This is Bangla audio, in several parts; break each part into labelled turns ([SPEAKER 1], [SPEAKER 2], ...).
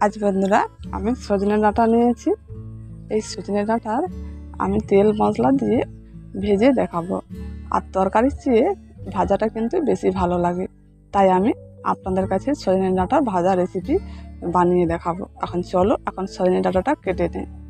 [SPEAKER 1] আজ বন্ধুরা, আমি সজনে ডাঁটা নিয়েছি। এই সজনে ডাঁটার আমি তেল মশলা দিয়ে ভেজে দেখাবো। আর তরকারির চেয়ে ভাজাটা কিন্তু বেশি ভালো লাগে। তাই আমি আপনাদের কাছে সজনে ডাঁটার ভাজা রেসিপি বানিয়ে দেখাবো। এখন চলো, এখন সজনে ডাঁটাটা কেটে নিই।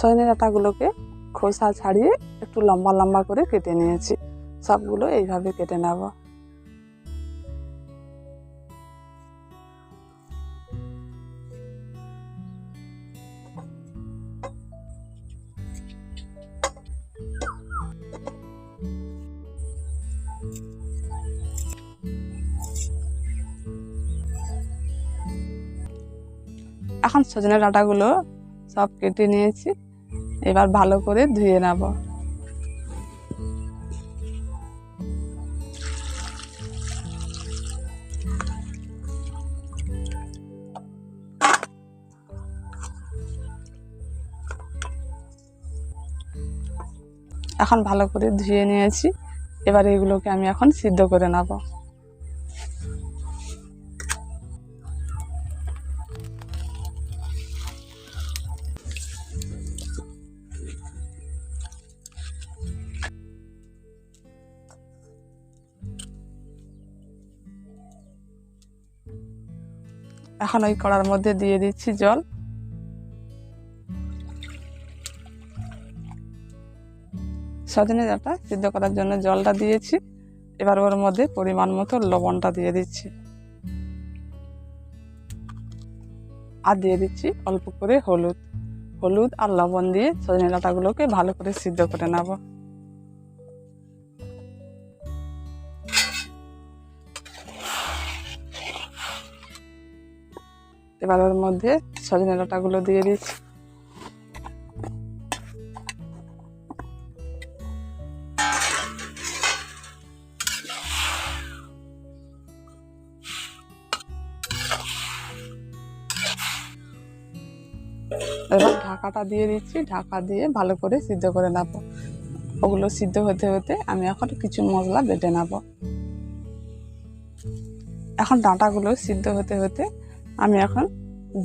[SPEAKER 1] সজনে ডাঁটাগুলোকে খোসা ছাড়িয়ে একটু লম্বা লম্বা করে কেটে নিয়েছি। সবগুলো এইভাবে কেটে নেব। এখন সজনে ডাঁটাগুলো সব কেটে নিয়েছি। এবার ভালো করে ধুয়ে নেব। এখন ভালো করে ধুয়ে নিয়েছি। এবার এগুলোকে আমি এখন সিদ্ধ করে নেব। এখন ওই কড়ার মধ্যে দিয়ে দিচ্ছি জল। সজনে ডাঁটা সিদ্ধ করার জন্য জলটা দিয়েছি। এবার ওর মধ্যে পরিমাণ মতো লবণটা দিয়ে দিচ্ছি। আর দিয়ে দিচ্ছি অল্প করে হলুদ। হলুদ আর লবণ দিয়ে সজনে ডাঁটাগুলোকে ভালো করে সিদ্ধ করে নেব। এবার মধ্যে সজনে ডাঁটাগুলো দিয়ে দিচ্ছি। এবার ঢাকাটা দিয়ে দিচ্ছি। ঢাকা দিয়ে ভালো করে সিদ্ধ করে নেব। ওগুলো সিদ্ধ হতে হতে আমি এখন কিছু মশলা বেটে নেব। এখন ডাঁটাগুলো সিদ্ধ হতে হতে আমি এখন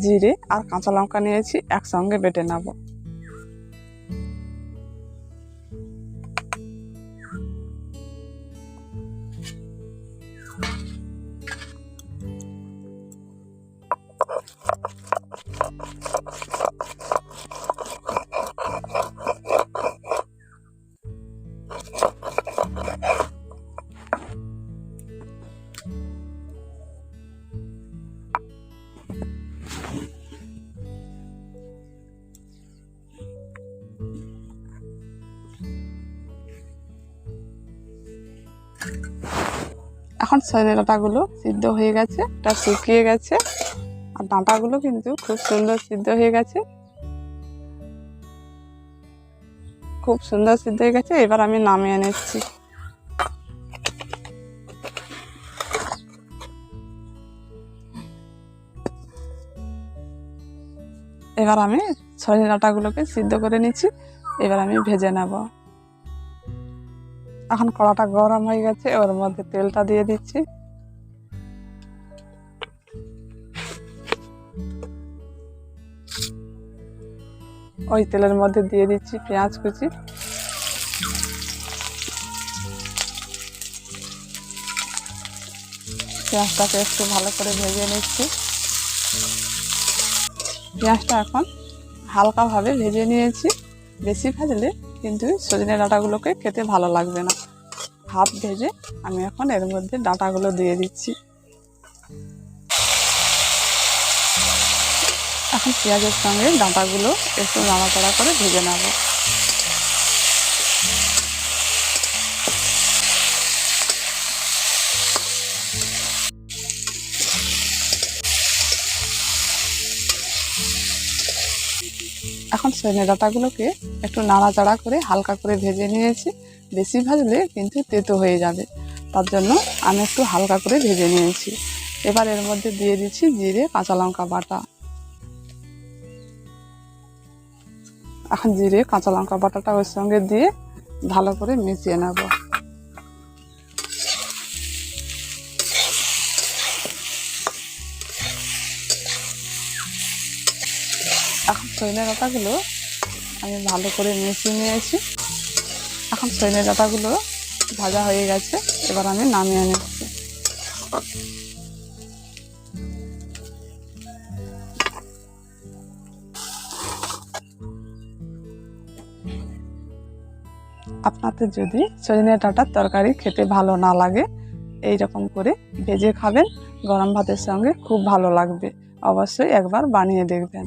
[SPEAKER 1] জিরে আর কাঁচা লঙ্কা নিয়েছি একসঙ্গে বেটে নেব। এখন ডাঁটাগুলো সিদ্ধ হয়ে গেছে, এটা শুকিয়ে গেছে। আর ডাঁটাগুলো কিন্তু খুব সুন্দর সিদ্ধ হয়ে গেছে। খুব সুন্দর সিদ্ধ হয়ে গেছে, এবার আমি নামিয়ে নিচ্ছি। এবার আমি সজনে ডাঁটাগুলোকে সিদ্ধ করে নিচ্ছি, এবার আমি ভেজে নেব। এখন কড়াটা গরম হয়ে গেছে, ওর মধ্যে তেলটা দিয়ে দিচ্ছি। ওই তেলের মধ্যে দিয়ে দিচ্ছি পেঁয়াজ কুচি। পেঁয়াজটাকে একটু ভালো করে ভেজে নিচ্ছি। পেঁয়াজটা এখন হালকাভাবে ভেজে নিয়েছি। বেশি ভাজলে কিন্তু সজনে ডাঁটাগুলোকে খেতে ভালো লাগবে না। হাফ ভেজে আমি এখন এর মধ্যে ডাঁটাগুলো দিয়ে দিচ্ছি। এখন পেঁয়াজের সঙ্গে ডাঁটাগুলো একটু নাড়াচাড়া করে ভেজে নেব। এখন সজনে ডাঁটাগুলোকে একটু নাড়াচাড়া করে হালকা করে ভেজে নিয়েছি। বেশি ভাজলে কিন্তু তেতো হয়ে যাবে। তার জন্য আমি একটু হালকা করে ভেজে নিয়েছি। এবার এর মধ্যে দিয়ে দিচ্ছি জিরে, কাঁচা লঙ্কা বাটা। এখন জিরে, কাঁচা লঙ্কা বাটাটা ওর সঙ্গে দিয়ে ভালো করে মিশিয়ে নেব। এখন সজনে ডাঁটাগুলো আমি ভালো করে মিশিয়ে নিয়েছি। এখন সজনে ডাঁটাগুলো ভাজা হয়ে গেছে, এবার আমি নামিয়ে নিচ্ছি আপনাদের যদি সজনে ডাঁটার তরকারি খেতে ভালো না লাগে এই রকম করে ভেজে খাবেন। গরম ভাতের সঙ্গে খুব ভালো লাগবে। অবশ্যই একবার বানিয়ে দেখবেন।